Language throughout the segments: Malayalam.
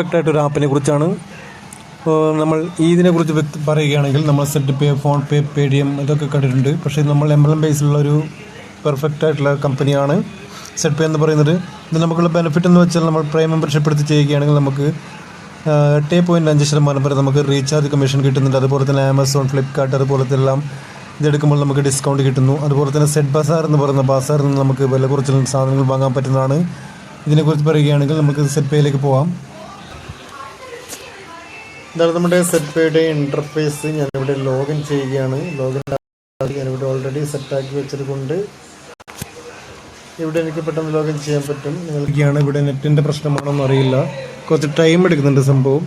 പെർഫെക്റ്റ് ആയിട്ട് ഒരു ആപ്പിനെ കുറിച്ചാണ്. നമ്മൾ ഇതിനെക്കുറിച്ച് വ്യക്തി പറയുകയാണെങ്കിൽ നമ്മൾ സെറ്റ് pay PhonePe Paytm ഇതൊക്കെ കണ്ടിട്ടുണ്ട്. പക്ഷേ നമ്മൾ എംബ്ലം ബേസിലുള്ള ഒരു പെർഫെക്റ്റ് ആയിട്ടുള്ള കമ്പനിയാണ് സെറ്റ് പേ എന്ന് പറയുന്നത്. ഇത് നമുക്കുള്ള ബെനിഫിറ്റ് എന്ന് വെച്ചാൽ നമ്മൾ പ്രൈം മെമ്പർഷിപ്പ് എടുത്ത് ചെയ്യുകയാണെങ്കിൽ നമുക്ക് എട്ട് പോയിന്റ് അഞ്ച് ശതമാനം വരെ നമുക്ക് റീചാർജ് കമ്മീഷൻ കിട്ടുന്നുണ്ട്. അതുപോലെ തന്നെ ആമസോൺ ഫ്ലിപ്കാർട്ട് അതുപോലത്തെ എല്ലാം ഇതെടുക്കുമ്പോൾ നമുക്ക് ഡിസ്കൗണ്ട് കിട്ടുന്നു. അതുപോലെ തന്നെ സെറ്റ് ബസാർ എന്ന് പറയുന്ന ബസാറിൽ നിന്ന് നമുക്ക് വില കുറച്ചുള്ള സാധനങ്ങൾ വാങ്ങാൻ പറ്റുന്നതാണ്. ഇതിനെക്കുറിച്ച് പറയുകയാണെങ്കിൽ നമുക്ക് സെറ്റ് പേയിലേക്ക് പോവാം. ഇതാണ് നമ്മുടെ സെറ്റ് പേയുടെ ഇന്റർഫേസ് ഞാനിവിടെ ലോഗിൻ ചെയ്യുകയാണ്. ലോഗിൻ ഞാനിവിടെ ഓൾറെഡി സെറ്റാക്കി വെച്ചതുകൊണ്ട് ഇവിടെ എനിക്ക് പെട്ടെന്ന് ലോഗിൻ ചെയ്യാൻ പറ്റും? നിങ്ങൾക്കാണ് ഇവിടെ നെറ്റിന്റെ പ്രശ്നമാണോന്ന് അറിയില്ല. കുറച്ച് ടൈം എടുക്കുന്നുണ്ട് സംഭവം.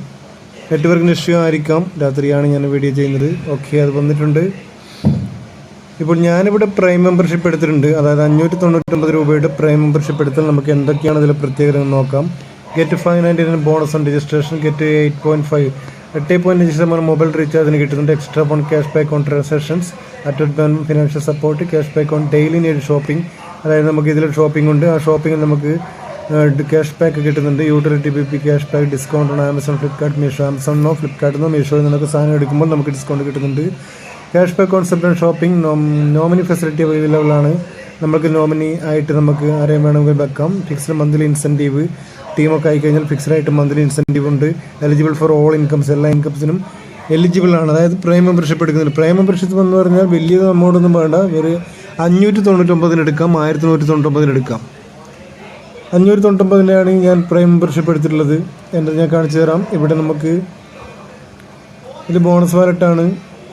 നെറ്റ്വർക്ക് ഇഷ്യൂ ആയിരിക്കാം. രാത്രിയാണ് ഞാൻ വീഡിയോ ചെയ്യുന്നത്. ഓക്കെ അത് വന്നിട്ടുണ്ട്. ഇപ്പോൾ ഞാനിവിടെ പ്രൈം മെമ്പർഷിപ്പ് എടുത്തിട്ടുണ്ട്. അതായത് അഞ്ഞൂറ്റി തൊണ്ണൂറ്റൊമ്പത് രൂപയുടെ പ്രൈം മെമ്പർഷിപ്പ് എടുത്താൽ നമുക്ക് എന്തൊക്കെയാണ് ഇതിൽ പ്രത്യേകത നോക്കാം. Get five ninety nine bonus ഉണ്ട് registration get eight point five എട്ട് പോയിന്റ് അഞ്ച് ശതമാനം മൊബൈൽ റീചാർജിന് കിട്ടുന്നുണ്ട്. Extra phone cash back on transactions at financial support cash back on daily need shopping അതായത് നമുക്ക് ഇതിൽ ഷോപ്പിംഗ് ഉണ്ട്. ആ ഷോപ്പിംഗിൽ നമുക്ക് ക്യാഷ് ബാക്ക് കിട്ടുന്നുണ്ട്. Utility B P cash back discount ആണ് ആമസോൺ ഫ്ലിപ്കാർട്ട് മീഷോ ആമസോണിനോ നിന്നോ മീഷോയിൽ നിന്നൊക്കെ സാധനം എടുക്കുമ്പോൾ നമുക്ക് ഡിസ്കൗണ്ട് കിട്ടുന്നുണ്ട്. Cash back concept and shopping nominee facility available ആണ്. നമുക്ക് നോമിനി ആയിട്ട് നമുക്ക് ആരെയും വേണമെങ്കിൽ വെക്കാം. ഫിക്സ്ഡ് മന്ത്ലി ഇൻസെന്റീവ് ടീമൊക്കെ ആയിക്കഴിഞ്ഞാൽ ഫിക്സ്ഡ് ആയിട്ട് മന്ത്ലി ഇൻസെന്റീവ് ഉണ്ട്. എലിജിബിൾ ഫോർ ഓൾ ഇൻകംസ് എല്ലാ ഇൻകംസിനും എലിജിബിൾ ആണ്. അതായത് പ്രൈം മെമ്പർഷിപ്പ് എടുക്കുന്നില്ല. പ്രൈം മെമ്പർഷിപ്പ് എന്ന് പറഞ്ഞാൽ വലിയ എമൗണ്ട് ഒന്നും വേണ്ട. ഒരു അഞ്ഞൂറ്റി തൊണ്ണൂറ്റൊമ്പതിന് എടുക്കാം ആയിരത്തി നൂറ്റി തൊണ്ണൂറ്റൊമ്പതിന് എടുക്കാം. അഞ്ഞൂറ്റി തൊണ്ണൂറ്റൊമ്പതിനാണ് ഞാൻ പ്രൈം മെമ്പർഷിപ്പ് എടുത്തിട്ടുള്ളത്. എന്റെ ഞാൻ കാണിച്ചു തരാം. ഇവിടെ നമുക്ക് ഇത് ബോണസ് വാലറ്റാണ്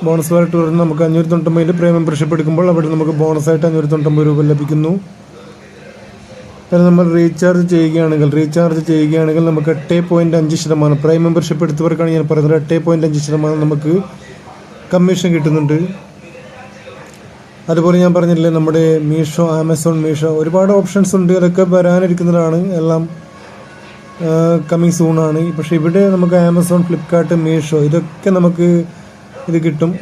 ബോണസ് വാലറ്റ് പറഞ്ഞാൽ നമുക്ക് അഞ്ഞൂറ്റി തൊണ്ണൂറ്റൊമ്പതിന്റെ പ്രൈം മെമ്പർഷിപ്പ് എടുക്കുമ്പോൾ അവിടെ നമുക്ക് ബോണസായിട്ട് അഞ്ഞൂറ്റി തൊണ്ണൂറ്റൊമ്പത് രൂപ ലഭിക്കുന്നു. പിന്നെ നമ്മൾ റീചാർജ് ചെയ്യുകയാണെങ്കിൽ റീചാർജ് ചെയ്യുകയാണെങ്കിൽ നമുക്ക് എട്ട് പോയിന്റ് അഞ്ച് ശതമാനം പ്രൈം മെമ്പർഷിപ്പ് എടുത്തവർക്കാണ് ഞാൻ പറയുന്നത്. എട്ട് പോയിന്റ് അഞ്ച് ശതമാനം നമുക്ക് കമ്മീഷൻ കിട്ടുന്നുണ്ട്. അതുപോലെ ഞാൻ പറഞ്ഞില്ലേ നമ്മുടെ മീഷോ ആമസോൺ മീഷോ ഒരുപാട് ഓപ്ഷൻസ് ഉണ്ട്. അതൊക്കെ വരാനിരിക്കുന്നതാണ്. എല്ലാം കമ്മിങ് സൂണാണ് പക്ഷേ ഇവിടെ നമുക്ക് ആമസോൺ ഫ്ലിപ്കാർട്ട് മീഷോ ഇതൊക്കെ നമുക്ക് ഇത് കിട്ടും.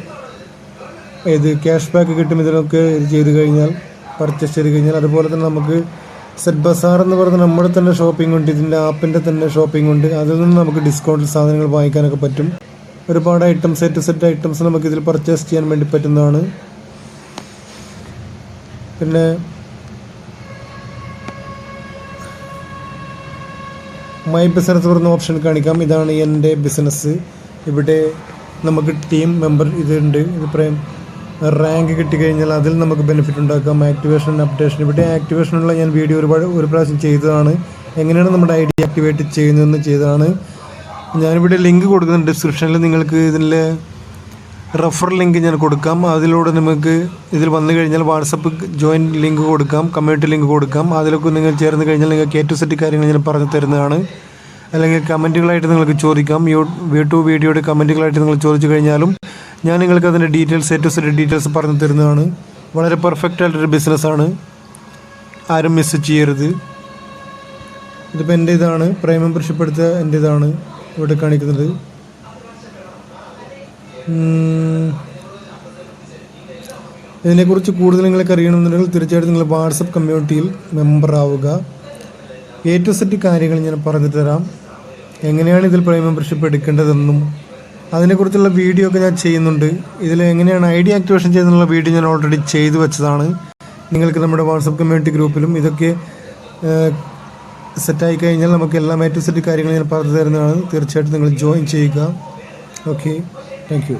ഇത് ക്യാഷ് ബാക്ക് കിട്ടും ഇതിനൊക്കെ ഇത് ചെയ്ത് കഴിഞ്ഞാൽ പർച്ചേസ് ചെയ്ത് കഴിഞ്ഞാൽ. അതുപോലെ തന്നെ നമുക്ക് സെറ്റ് ബസാർ എന്ന് പറയുന്ന നമ്മുടെ തന്നെ ഷോപ്പിംഗ് ഉണ്ട്. ഇതിന്റെ ആപ്പിന്റെ തന്നെ ഷോപ്പിംഗ് ഉണ്ട്. അതിൽ നിന്ന് നമുക്ക് ഡിസ്കൗണ്ടിൽ സാധനങ്ങൾ വാങ്ങിക്കാനൊക്കെ പറ്റും. ഒരുപാട് ഐറ്റംസ് സെറ്റ് സെറ്റ് ഐറ്റംസ് നമുക്ക് ഇതിൽ പർച്ചേസ് ചെയ്യാൻ വേണ്ടി പറ്റുന്നതാണ്. പിന്നെ മൈ ബിസിനസ് പറഞ്ഞ ഓപ്ഷൻ കാണിക്കാം. ഇതാണ് എന്റെ ബിസിനസ് ഇവിടെ നമുക്ക് ടീം മെമ്പർ ഇതുണ്ട് ഇത് റാങ്ക് കിട്ടിക്കഴിഞ്ഞാൽ അതിൽ നമുക്ക് ബെനിഫിറ്റ് ഉണ്ടാക്കാം. ആക്ടിവേഷൻ അപ്ഡേഷൻ ഇവിടെ ആക്ടിവേഷനുള്ള ഞാൻ വീഡിയോ ഒരുപാട് ഒരു പ്രാവശ്യം ചെയ്തതാണ്. എങ്ങനെയാണ് നമ്മുടെ ഐ ഡി ആക്ടിവേറ്റ് ചെയ്യുന്നതെന്ന് ചെയ്തതാണ്. ഞാനിവിടെ ലിങ്ക് കൊടുക്കുന്നുണ്ട്. ഡിസ്ക്രിപ്ഷനിൽ നിങ്ങൾക്ക് ഇതിന്റെ റെഫർ ലിങ്ക് ഞാൻ കൊടുക്കാം. അതിലൂടെ നിങ്ങൾക്ക് ഇതിൽ വന്നു കഴിഞ്ഞാൽ വാട്സപ്പ് ജോയിൻ ലിങ്ക് കൊടുക്കാം. കമ്മ്യൂണിറ്റി ലിങ്ക് കൊടുക്കാം. അതിലൊക്കെ നിങ്ങൾ ചേർന്ന് കഴിഞ്ഞാൽ നിങ്ങൾക്ക് കെ ടു സെറ്റ് കാര്യങ്ങൾ ഞാൻ പറഞ്ഞു തരുന്നതാണ്. അല്ലെങ്കിൽ കമന്റുകളായിട്ട് നിങ്ങൾക്ക് ചോദിക്കാം. യൂട്യൂബ് വീഡിയോയുടെ കമന്റുകളായിട്ട് നിങ്ങൾ ചോദിച്ചു കഴിഞ്ഞാലും ഞാൻ നിങ്ങൾക്ക് അതിന്റെ details A to Z details പറഞ്ഞു തരുന്നതാണ്. വളരെ പെർഫെക്റ്റ് ആയിട്ടൊരു ബിസിനസ്സാണ് ആരും മിസ് ചെയ്യരുത്. ഇതിപ്പോൾ എന്റെ ഇതാണ്. പ്രൈം മെമ്പർഷിപ്പ് എടുത്ത എന്റെ ഇതാണ് ഇവിടെ കാണിക്കുന്നത്. ഇതിനെക്കുറിച്ച് കൂടുതൽ നിങ്ങൾക്ക് അറിയണമെന്നുണ്ടെങ്കിൽ തീർച്ചയായിട്ടും നിങ്ങൾ വാട്സപ്പ് കമ്മ്യൂണിറ്റിയിൽ മെമ്പർ ആവുക. ടു സെറ്റ് കാര്യങ്ങൾ ഞാൻ പറഞ്ഞു തരാം. എങ്ങനെയാണ് ഇതിൽ പ്രൈം മെമ്പർഷിപ്പ് എടുക്കേണ്ടതെന്നും അതിനെക്കുറിച്ചുള്ള വീഡിയോ ഒക്കെ ഞാൻ ചെയ്യുന്നുണ്ട്. ഇതിൽ എങ്ങനെയാണ് ഐ ഡി ആക്ടിവേഷൻ ചെയ്യുന്നുള്ള വീഡിയോ ഞാൻ ഓൾറെഡി ചെയ്തു വെച്ചതാണ്. നിങ്ങൾക്ക് നമ്മുടെ വാട്സപ്പ് കമ്മ്യൂണിറ്റി ഗ്രൂപ്പിലും ഇതൊക്കെ സെറ്റായി കഴിഞ്ഞാൽ നമുക്ക് എല്ലാം മേറ്റ് സെറ്റ് കാര്യങ്ങൾ ഞാൻ പറഞ്ഞു തരുന്നതാണ്. തീർച്ചയായിട്ടും നിങ്ങൾ ജോയിൻ ചെയ്യുക. Okay thank